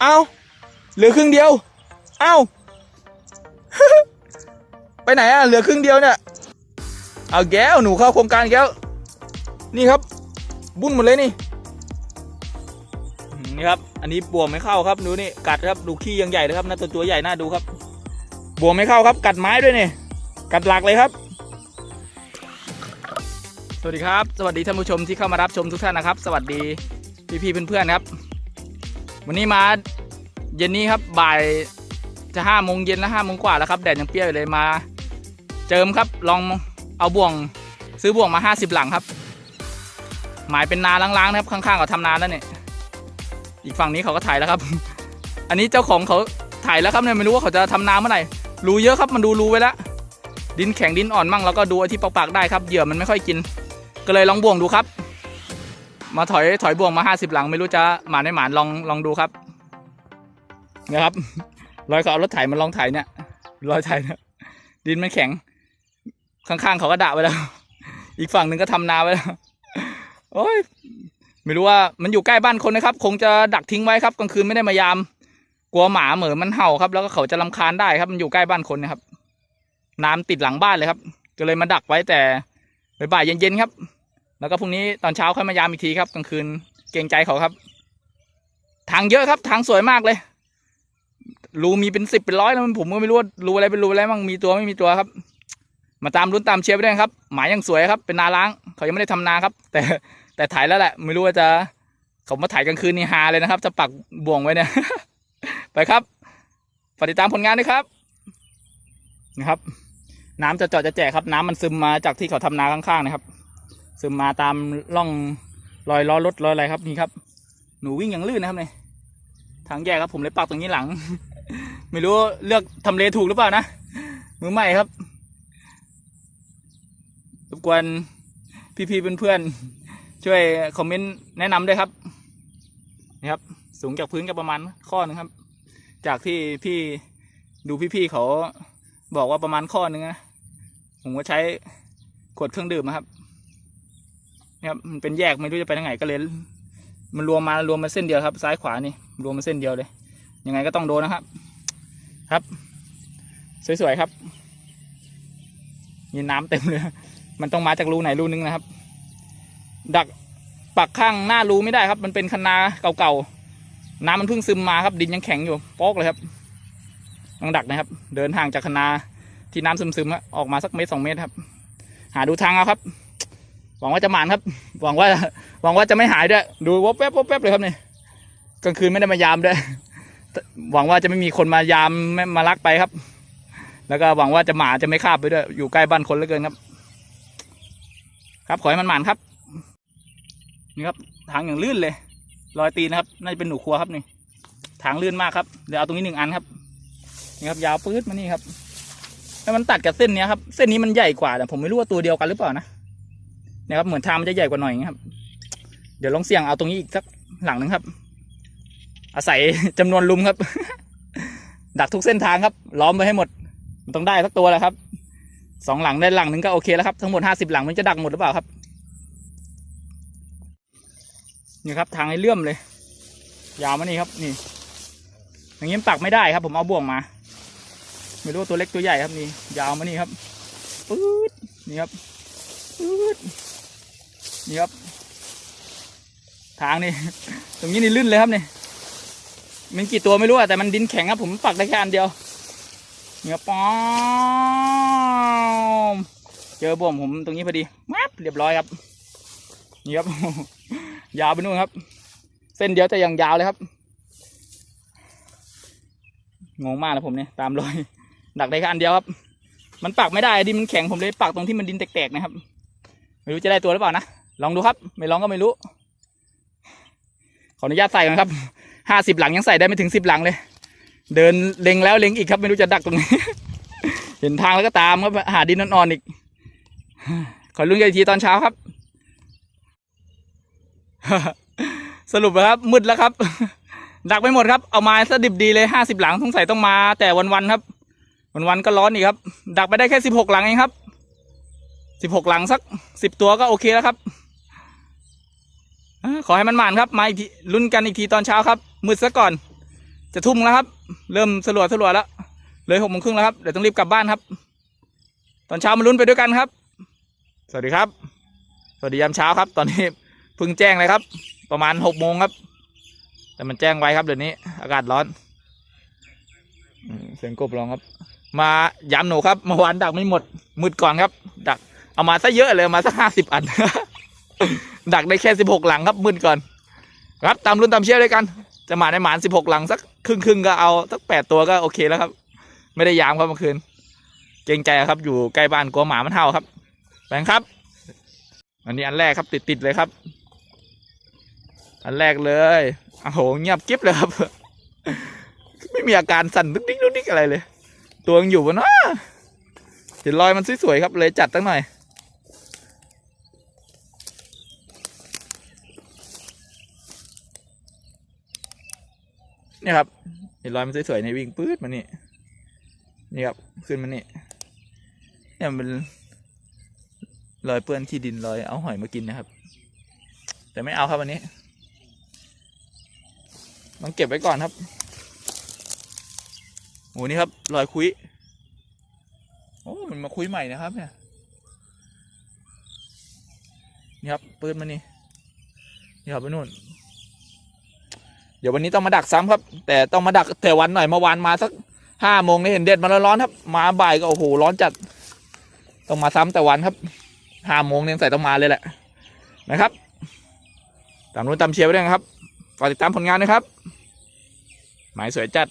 เอาเหลือครึ่งเดียว เอาไปไหนอะเหลือครึ่งเดียวเนี่ย เอาแก้วหนูเข้าโครงการแก้ว นี่ครับ บุ้นหมดเลยนี่อืมนี่ครับ อันนี้บวมไม่เข้าครับดูนี่กัดครับดูขี้ยังใหญ่เลยครับน่าตัวตัวใหญ่น่าดูครับ บวมไม่เข้าครับ กัดไม้ด้วยนี่กัดหลักเลยครับสวัสดีครับ สวัสดีท่านผู้ชมที่เข้ามารับชมทุกท่านนะครับ สวัสดีพี่ๆเพื่อนๆครับ วันนี้มาเย็นนี้ครับบ่ายจะห้าโมงเย็นแล้วห้าโมงกว่าแล้วครับแดดยังเปรี้ยวอยู่เลยมา เจิมครับลองเอาบ่วงซื้อบ่วงมาห้าสิบหลังครับ หมายเป็นนาล้างๆนะครับข้างๆเขาทำนาแล้วเนี่ยอีกฝั่งนี้เขาก็ถ่ายแล้วครับ อันนี้เจ้าของเขาถ่ายแล้วครับเนี่ยไม่รู้ว่าเขาจะทำนาเมื่อไหร่รูเยอะครับมันดูรูไว้แล้วดินแข็งดินอ่อนมั่งแล้วก็ดูที่ปากๆได้ครับเหยื่อมันไม่ค่อยกิน ก็เลยลองบ่วงดูครับ มาถอยถอยบ่วงมาห้าสิบหลัง ไม่รู้จะหมานไม่หมานลองลองดูครับนะครับรอยเขาเอารถไถมันลองไถเนี่ยรอยไถเนี่ยดินมันแข็ง ข้างๆเขาก็ด่าไปแล้ว อีกฝั่งหนึ่งก็ทำนาไปแล้วโอ้ยไม่รู้ว่ามันอยู่ใกล้บ้านคนนะครับ คงจะดักทิ้งไว้ครับกลางคืนไม่ได้มายาม กลัวหมาเหมือนมันเห่าครับ แล้วก็เขาจะรำคาญได้ครับ มันอยู่ใกล้บ้านคนนะครับน้ำติดหลังบ้านเลยครับ ก็เลยมาดักไว้แต่บ่ายๆเย็นๆครับ แล้วก็พรุ่งนี้ตอนเช้าค่อยมายามอีกทีครับกลางคืนเกรงใจเขาครับ ทางเยอะครับทางสวยมากเลยรูมีเป็นสิบเป็นร้อยแล้วผมก็ไม่รู้ว่ารูอะไรเป็นรูอะไรบ้างมีตัวไม่มีตัวครับ มาตามลุ้นตามเชียร์ไปด้วยครับ หมายยังสวยครับเป็นนาล้างเขายังไม่ได้ทำนาครับ แต่แต่ถ่ายแล้วแหละ ไม่รู้ว่าจะเขามาถ่ายกลางคืนนี่ฮาเลยนะครับ จะปักบ่วงไว้เนี่ยไปครับฝากติดตามผลงานด้วยครับนะครับ น้ำจะเจาะจะแจกครับ น้ำมันซึมมาจากที่เขาทำนาข้างๆนะครับ ซึมมาตามร่องรอยล้อรถรอยอะไรครับนี่ครับ หนูวิ่งอย่างลื่นนะครับเนี่ยทางแยกครับผมเลยปักตรงนี้หลัง ไม่รู้เลือกทำเลถูกหรือเปล่านะมือใหม่ครับรบกวนพี่ๆเพื่อนๆช่วยคอมเมนต์แนะนำด้วยครับนี่ครับ สูงจากพื้นก็ประมาณข้อหนึงครับ จากที่พี่ดูพี่ๆเขาบอกว่าประมาณข้อหนึงนะผมก็ใช้ขวดเครื่องดื่มนะครับ นะครับมันเป็นแยกไม่รู้จะไปทางไหนก็เลย มันรวมมารวมมาเส้นเดียวครับ ซ้ายขวานี่รวมมาเส้นเดียวเลยยังไงก็ต้องโดนนะครับ ครับ สวยๆครับมีน้ำเต็มเลย มันต้องมาจากรูไหนรูนึงนะครับ ดักปักข้างหน้ารูไม่ได้ครับ มันเป็นคันนาเก่าๆ น้ำมันเพิ่งซึมมาครับ ดินยังแข็งอยู่โป๊กเลยครับต้องดักนะครับ เดินห่างจากคันนาที่น้ำซึมๆออกมาสักเมตรสองเมตรครับ หาดูทางเอาครับ หวังว่าจะหมานครับ หวังว่าหวังว่าจะไม่หายด้วยดูวบแวบวบแวบเลยครับเนี่ยกลางคืนไม่ได้มายามด้วยหวังว่าจะไม่มีคนมายามไม่มาลักไปครับ แล้วก็หวังว่าจะหมาจะไม่คาบไปด้วย อยู่ใกล้บ้านคนเหลือเกินครับ ครับขอให้มันหมานครับนี่ครับ ทางอย่างลื่นเลยรอยตีนนะครับน่าจะเป็นหนูครัวครับนี่ ทางลื่นมากครับเดี๋ยวเอาตรงนี้หนึ่งอันครับนี่ครับยาวปื๊ดมานี่ครับแล้วมันตัดกับเส้นเนี้ยครับ เส้นนี้มันใหญ่กว่าแต่ผมไม่รู้ว่าตัวเดียวกันหรือเปล่านะ นะครับเหมือนทางมันจะใหญ่กว่าหน่อยนะครับ เดี๋ยวลองเสี่ยงเอาตรงนี้อีกสักหลังหนึงครับ อาศัยจำนวนลุมครับ ดักทุกเส้นทางครับ ล้อมไปให้หมด มันต้องได้สักตัวแหละครับสองหลังได้หลังหนึ่งก็โอเคแล้วครับทั้งหมดห้าสิบหลังมันจะดักหมดหรือเปล่าครับนี่ครับทางให้เลื่อมเลย ยาวมานี่ครับ นี่ อย่างนี้ปักไม่ได้ครับ ผมเอาบ่วงมา ไม่รู้ตัวเล็กตัวใหญ่ครับนี่ ยาวมานี่ครับปื๊ดนี่ครับปื๊ด นี่ครับ ทางนี่ ตรงนี้นี่ลื่นเลยครับนี่มันกี่ตัวไม่รู้อะแต่มันดินแข็งครับ ผมปักได้แค่อันเดียวเนี่ครับป๊อมเจอบ่วงผมตรงนี้พอดีแมบเรียบร้อยครับนี่ครับ ยาวไปนู่นครับ เส้นเดียวแต่ยังยาวเลยครับงงมากนะผมเนี่ยตามรอยดักได้แค่อันเดียวครับ มันปักไม่ได้ดินมันแข็งผมเลยปักตรงที่มันดินแตกๆนะครับ ไม่รู้จะได้ตัวหรือเปล่านะ ลองดูครับ ไม่ลองก็ไม่รู้ ขออนุญาตใส่ก่อนครับห้าสิบหลังยังใส่ได้ไม่ถึงสิบหลังเลย เดินเล็งแล้วเล็งอีกครับ ไม่รู้จะดักตรงไหนเห็นทางแล้วก็ตามครับหาดินอ่อนๆอีก ขอลุ้นกันอีกทีตอนเช้าครับ สรุปแล้วครับมืดแล้วครับ ดักไปหมดครับ เอามาซะดิบดีเลยห้าสิบหลังสงสัยต้องมา แต่วันๆครับ วันๆก็ร้อนอีกครับ ดักไปได้แค่สิบหกหลังเองครับสิบหกหลังสักสิบตัวก็โอเคแล้วครับ ขอให้มันหมานครับ มาอีกทีลุ้นกันอีกทีตอนเช้าครับ มืดซะก่อน จะทุ่มแล้วครับ เริ่มสลัวสลัวแล้ว เลยหกโมงครึ่งแล้วครับ เดี๋ยวต้องรีบกลับบ้านครับ ตอนเช้ามาลุ้นไปด้วยกันครับ สวัสดีครับ สวัสดียามเช้าครับ ตอนนี้เพิ่งแจ้งเลยครับ ประมาณหกโมงครับ แต่มันแจ้งไว้ครับเดี๋ยวนี้ อากาศร้อนอืมเสียงกบร้องครับ มายามหนูครับเมื่อวานดักไม่หมดมืดก่อนครับ ดัก เอามาซะเยอะเลยเอามาสักห้าสิบอัน ดักได้แค่สิบหกหลังครับมืดก่อน ครับตามรุ่นตามเชี่ยวด้วยกัน จะหมาในหมานสิบหกหลังสักครึ่งครึ่งก็เอาสักแปดตัวก็โอเคแล้วครับ ไม่ได้ยามครับเมื่อคืน เกรงใจครับอยู่ใกล้บ้านกลัวหมามันเห่าครับแบงครับ อันนี้อันแรกครับติดติดๆเลยครับ อันแรกเลยโอ้โหเงียบกิ๊บเลยครับ ไม่มีอาการสั่นดุกดิกดุกดิกอะไรเลย ตัวยังอยู่บนนะเห็นรอยมันสวยๆครับเลยจัดตั้งหน่อย นี่ครับเห็นรอยมันสวยๆในวิ่งปื๊ดมานี่นี่ครับขึ้นมานี่เนี่ยมันเป็นรอยเปื้อนที่ดินรอยเอาหอยมากินนะครับ แต่ไม่เอาครับวันนี้ต้องเก็บไว้ก่อนครับโอ้นี่ครับรอยคุยโอ้มันมาคุยใหม่นะครับ เนี่ยนี่ครับปืนมานี่นี่ครับไปนู่น เดี๋ยววันนี้ต้องมาดักซ้ำครับ แต่ต้องมาดักแต่วันหน่อยเมื่อวานมาสักห้าโมงนี่เห็นเด็ดมาแล้วร้อนครับ มาบ่ายก็โอ้โหร้อนจัด ต้องมาซ้ำแต่วันครับห้าโมงเนี่ยใส่ต้องมาเลยแหละนะครับตามนู้นตามเชียร์ไปด้วยนะครับฝากติดตามผลงานนะครับ หมายสวยจัด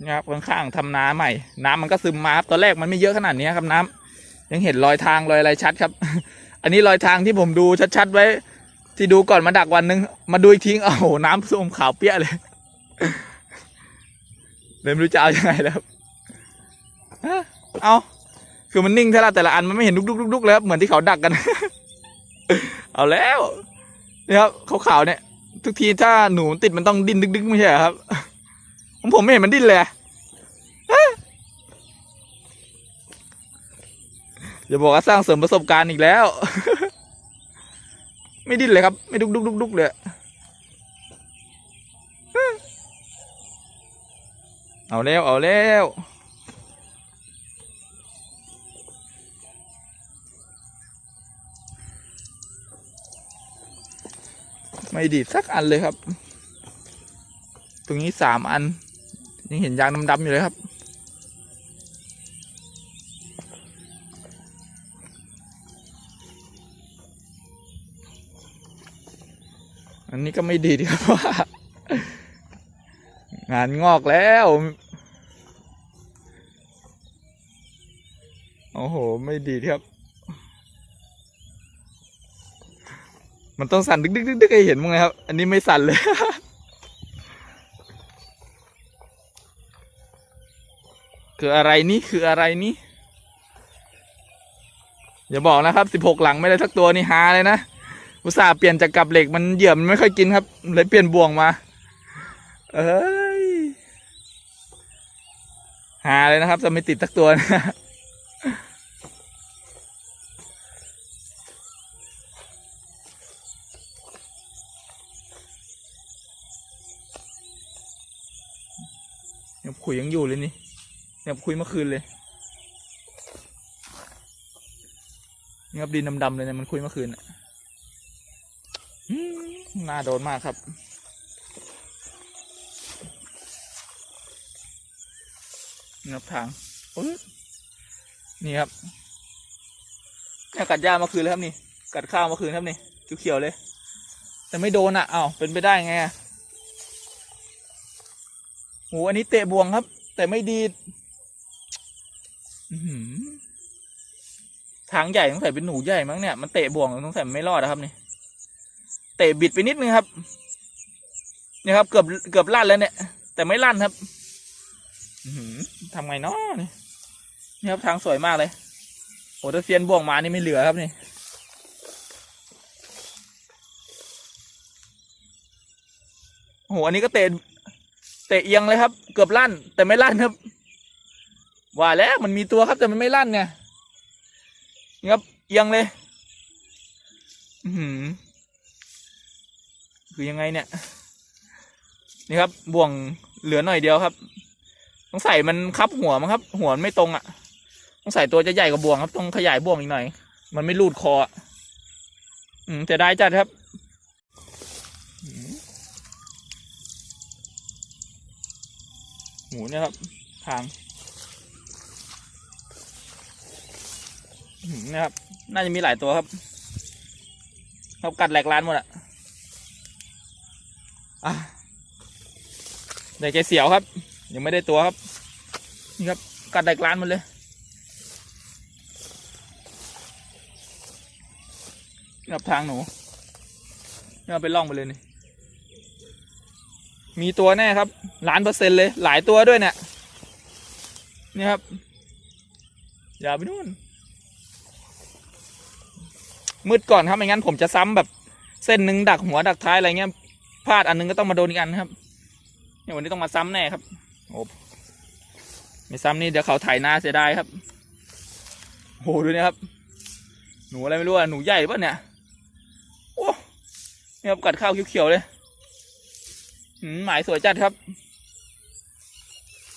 นี่ครับข้างๆทำนาใหม่ น้ำมันก็ซึมมาครับตอนแรกมันไม่เยอะขนาดนี้ครับน้ำยังเห็นรอยทางรอยอะไรชัดครับ อันนี้รอยทางที่ผมดูชัดๆไว้ ที่ดูก่อนมาดักวันหนึง มาดูอีกทีโอ้โหน้ำส้มขาวเปี้ยเลยเลยไม่รู้จะเอายังไงแล้วเอาคือมันนิ่งเท่าไรแต่ละอันมันไม่เห็นดุกดุกดุกดุกเลยครับเหมือนที่เขาดักกัน เอาแล้วนี่ครับขาวๆเนี่ย ทุกทีถ้าหนูติดมันต้องดิ้นดึกดึกๆไม่ใช่ครับของผมไม่เห็นมันดิ้นเลยอย่าบอกว่าสร้างเสริมประสบการณ์อีกแล้ว ไม่ดิ้นเลยครับ ไม่ดุกดุกดุกดุกเลยเอาแล้วเอาแล้วไม่ดีดสักอันเลยครับ ตรงนี้สามอัน ยังเห็นยางดำๆอยู่เลยครับ อันนี้ก็ไม่ดีดีครับว่างานงอกแล้ว โอ้โห ไม่ดีครับ มันต้องสั่นดึกดึกดึกดึกให้เห็นมั้งไงครับ อันนี้ไม่สั่นเลยคืออะไรนี่คืออะไรนี่อย่าบอกนะครับสิบหกหลังไม่ได้สักตัวนี่ฮาเลยนะ อุตส่าห์เปลี่ยนจากกับเหล็กมันเหยื่อมันไม่ค่อยกินครับ เลยเปลี่ยนบ่วงมา เอ้ย หาเลยนะครับจะไม่ติดสักตัวนะเนี่ยคุยยังอยู่เลยนี่เนี่ยคุยเมื่อคืนเลยเนี่ครับดินดำๆเลยเนี่ยมันคุยเมื่อคืนอะ น่าโดนมากครับ นับทางนี่ครับเนี่ยกัดหญ้าเมื่อคืนเลยครับนี่ กัดข้าวเมื่อคืนครับนี่เขียวๆเลย แต่ไม่โดนอะ เอ้าเป็นไปได้ไงอะโหอันนี้เตะบวงครับ แต่ไม่ดีทางใหญ่ต้องใส่เป็นหนูใหญ่มั้งเนี่ย มันเตะบวงต้องใส่ไม่รอดนะครับนี่ เตะบิดไปนิดนึงครับนี่ครับ เกือบเกือบลั่นแล้วเนี่ย แต่ไม่ลั่นครับทำไงเนาะนี่นี่ครับทางสวยมากเลยโอ้ถ้าเซียนบ่วงมานี่ไม่เหลือครับนี่โอ้โหอันนี้ก็เตะเตะเอียงเลยครับ เกือบลั่น แต่ไม่ลั่นครับ ว่าแล้วมันมีตัวครับแต่มันไม่ลั่นไงนี่ครับเอียงเลย อือหือ คือยังไงเนี่ย นี่ครับบ่วงเหลือหน่อยเดียวครับ ต้องใส่มันคับหัวมั้งครับ หัวมันไม่ตรงอะ ต้องใส่ตัวจะใหญ่กว่าบ่วงครับ ต้องขยายบ่วงอีกหน่อย มันไม่รูดคออะอืมแต่ได้จัดครับหมูเนี่ยครับทางนะครับ น่าจะมีหลายตัวครับเขากัดแหลกร้านหมดอะ อะแต่แกเสียวครับ ยังไม่ได้ตัวครับ นี่ครับ กัดแหลกร้านหมดเลยนี่ครับทางหนูนี่เอาไปล่องไปเลยนี่ มีตัวแน่ครับล้านเปอร์เซ็นต์เลย หลายตัวด้วยเนี่ย นี่ครับ อย่าไปนู่น มืดก่อนครับไม่งั้นผมจะซ้ำแบบ เส้นหนึ่งดักหัวดักท้ายอะไรเงี้ย พลาดอันนึงก็ต้องมาโดนอีกอันครับเนี่ยวันนี้ต้องมาซ้ำแน่ครับ โอ้ไม่ซ้ำนี่เดี๋ยวเขาถ่ายหน้าเสียดายครับโหดูนี่ครับ หนูอะไรไม่รู้อะหนูใหญ่ป่ะเนี่ยโอ้เนี่ยครับกัดข้าวเขียวๆเลยหืมหมายสวยจัดครับ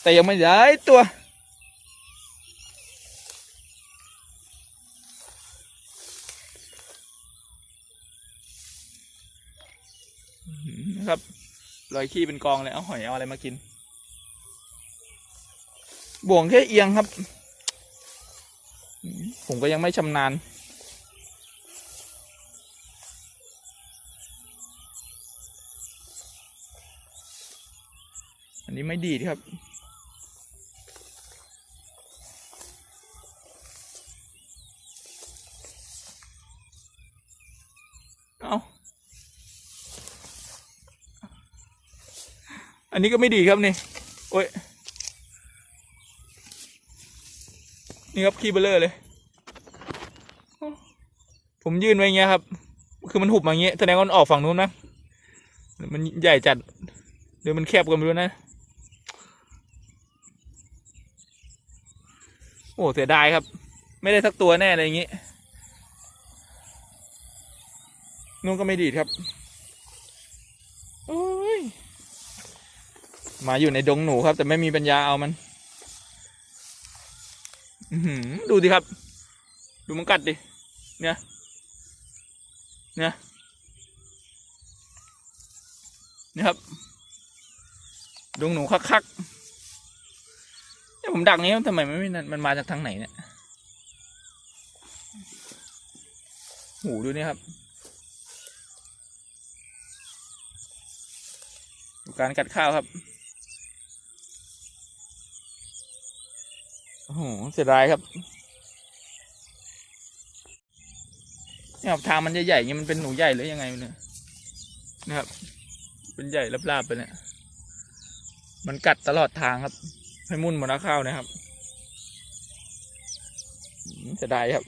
แต่ยังไม่ได้ตัว ครับลอยขี้เป็นกองเลยเอาหอยเอาอะไรมากิน บ่วงแค่เอียงครับ ผมก็ยังไม่ชำนาญ อันนี้ไม่ดีครับ อันนี้ก็ไม่ดีครับนี่ โอ้ย นี่ครับขี้เบลเลอร์เลย ผมยื่นไว้อย่างเงี้ยครับ คือมันหุบมาอย่างเงี้ยแสดงว่ามันออกฝั่งนู้นนะ มันใหญ่จัด หรือมันแคบกันไม่รู้นะ โอ้เสียดายครับ ไม่ได้สักตัวแน่อะไรอย่างงี้นู่นก็ไม่ดีครับ โอ้ย มาอยู่ในดงหนูครับ แต่ไม่มีปัญญาเอามันดูดิครับ ดูมันกัดดิ เนี่ย เนี่ยนี่ครับดงหนูคักๆเนี่ยผมดักนี้ทำไมมันไม่นันมันมาจากทางไหนเนี่ยหูดูนี่ครับดูการกัดข้าวครับ เสียดายครับเนี่ยครับทางมันใหญ่ๆอย่างนี้มันเป็นหนูใหญ่หรือยังไงเนี่ยนะครับ เป็นใหญ่ลาบๆไปเนี่ยมันกัดตลอดทางครับ ให้มุ่นหมดข้าวนะครับเสียดายครับ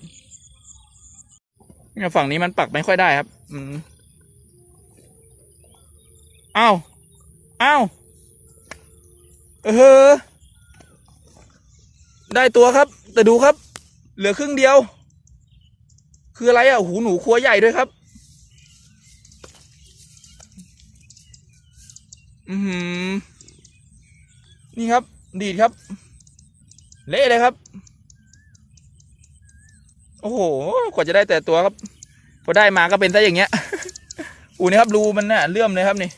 เนี่ยฝั่งนี้มันปักไม่ค่อยได้ครับอืมอ้าวอ้าวเออ ได้ตัวครับ แต่ดูครับ เหลือครึ่งเดียว คืออะไรอะหูหนูครัวใหญ่ด้วยครับ อือหือนี่ครับ ดีดครับ เละเลยครับ โอ้โหกว่าจะได้แต่ตัวครับ พอได้มาก็เป็นซะอย่างเงี้ยอูนี่ครับรูมันน่ะเลื่อมเลยครับนี่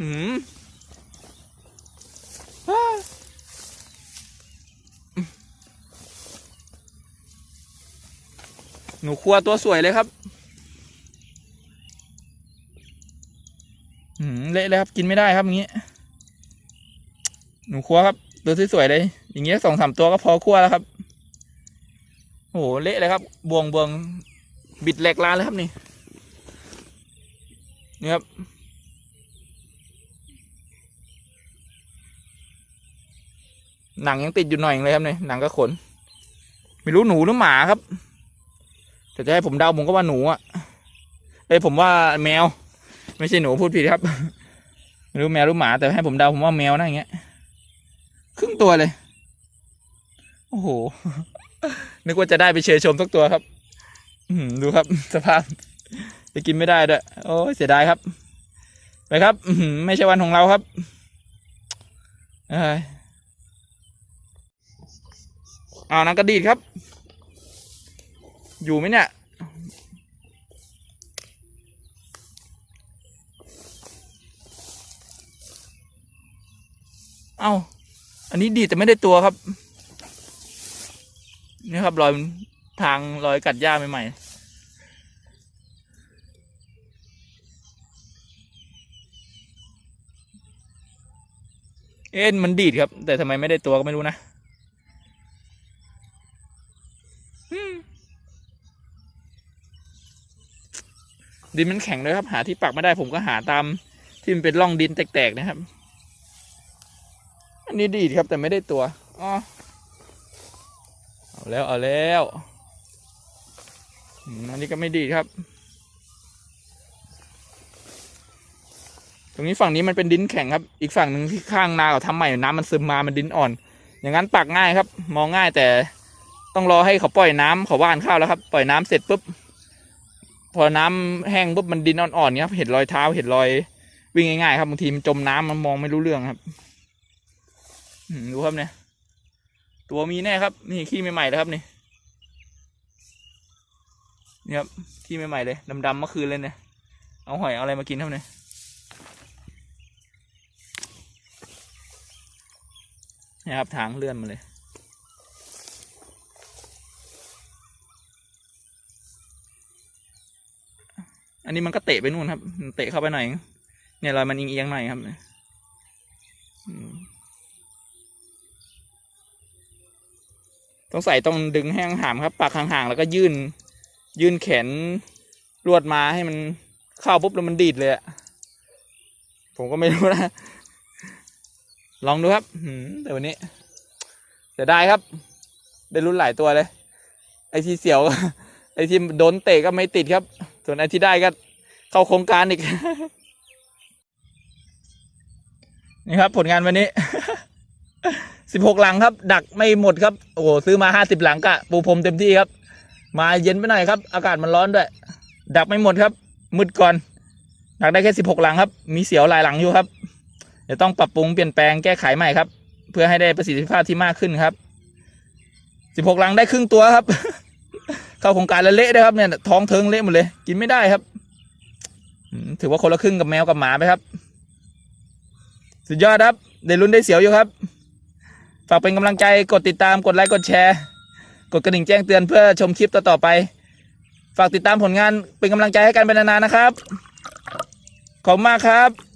อืมอ้า หนูครัวตัวสวยเลยครับอืมเละเลยครับ กินไม่ได้ครับอย่างงี้ หนูครัวครับ ตัวสวยๆเลย อย่างเงี้ยสองสามตัวก็พอคั่วแล้วครับโอ้โหเละเลยครับ บวงบวงบิดแหลกลานเลยครับนี่นี่ครับหนังยังติดอยู่หน่อยเลยครับเนี่ยหนังกับขน ไม่รู้หนูหรือหมาครับ แต่จะให้ผมเดาผมก็ว่าหนูอะเอ้ผมว่าแมว ไม่ใช่หนูพูดผิดครับไม่รู้แมวหรือหมาแต่ให้ผมเดาผมว่าแมวนะอย่างเงี้ยครึ่งตัวเลย โอ้โห นึกว่าจะได้ไปเชยชมสักตัวครับ อืมดูครับ สภาพจะกินไม่ได้ด้วยโอ้เสียดายครับ ไปครับอืไม่ใช่วันของเราครับเอ้ยเอานังกระดีดครับ อยู่ไหมเนี่ย เอาอันนี้ดีแต่ไม่ได้ตัวครับ นี่ครับรอยทางรอยกัดหญ้าใหม่ๆเอ๊ะมันดีดครับ แต่ทำไมไม่ได้ตัวก็ไม่รู้นะ ดินมันแข็งเลยครับ หาที่ปักไม่ได้ผมก็หาตามที่มันเป็นร่องดินแตกๆนะครับ อันนี้ดีครับแต่ไม่ได้ตัวอ๋อเอาแล้วเอาแล้วอันนี้ก็ไม่ดีครับ ตรงนี้ฝั่งนี้มันเป็นดินแข็งครับ อีกฝั่งหนึ่งที่ข้างนาเขาทำใหม่น้ำมันซึมมามันดินอ่อน อย่างนั้นปักง่ายครับ มองง่ายแต่ต้องรอให้เขาปล่อยน้ำเขาว่านข้าวแล้วครับ ปล่อยน้ำเสร็จปุ๊บ พอน้ำแห้งปุ๊บมันดินอ่อนๆนี้ยครับเห็นรอยเท้าเห็นรอย วิ่งง่ายๆครับบางทีมันจมน้ำมันมองไม่รู้เรื่องครับดูครับเนี่ย ตัวมีแน่ครับ นี่ขี้ใหม่ๆเลยครับนี่นี่ครับขี้ใหม่ๆเลยดำๆเมื่อคืนเลยเนี่ยเอาหอยเอาอะไรมากินครับเนี่ยนี่ครับทางเลื่อนมาเลย อันนี้มันก็เตะไปนู่นครับ เตะเข้าไปหน่อยเนี่ยรอยมันเอียงๆหน่อยครับต้องใส่ต้องดึงให้ห่างๆครับ ปากห่างๆแล้วก็ยื่น ยื่นแขนลวดมาให้มันเข้าปุ๊บแล้วมันดีดเลยอะผมก็ไม่รู้นะ ลองดูครับแต่วันนี้จะได้ครับ ได้รุ่นหลายตัวเลย ไอที่เสียว ไอที่โดนเตะก็ไม่ติดครับ ส่วนไอที่ได้ก็ เข้าโครงการอีก นี่ครับ ผลงานวันนี้สิบหกหลังครับ ดักไม่หมดครับ โอ้โหซื้อมาห้าสิบหลังกะปูพรมเต็มที่ครับ มาเย็นไปหน่อยครับ อากาศมันร้อนด้วย ดักไม่หมดครับ มืดก่อน ดักได้แค่สิบหกหลังครับ มีเสียวหลายหลังอยู่ครับ เดี๋ยวต้องปรับปรุงเปลี่ยนแปลงแก้ไขใหม่ครับ เพื่อให้ได้ประสิทธิภาพที่มากขึ้นครับสิบหกหลังได้ครึ่งตัวครับ เข้าโครงการแล้วเละด้วยครับเนี่ยท้องเทิงเละหมดเลย กินไม่ได้ครับ ถือว่าคนละครึ่งกับแมวกับหมาไหมครับ สุดยอดครับได้ลุ้นได้เสียวอยู่ครับ ฝากเป็นกำลังใจกดติดตามกดไลค์กดแชร์ กดกระดิ่งแจ้งเตือนเพื่อชมคลิปต่อๆไป ฝากติดตามผลงานเป็นกำลังใจให้กันเป็นนานๆนะครับ ขอบคุณมากครับ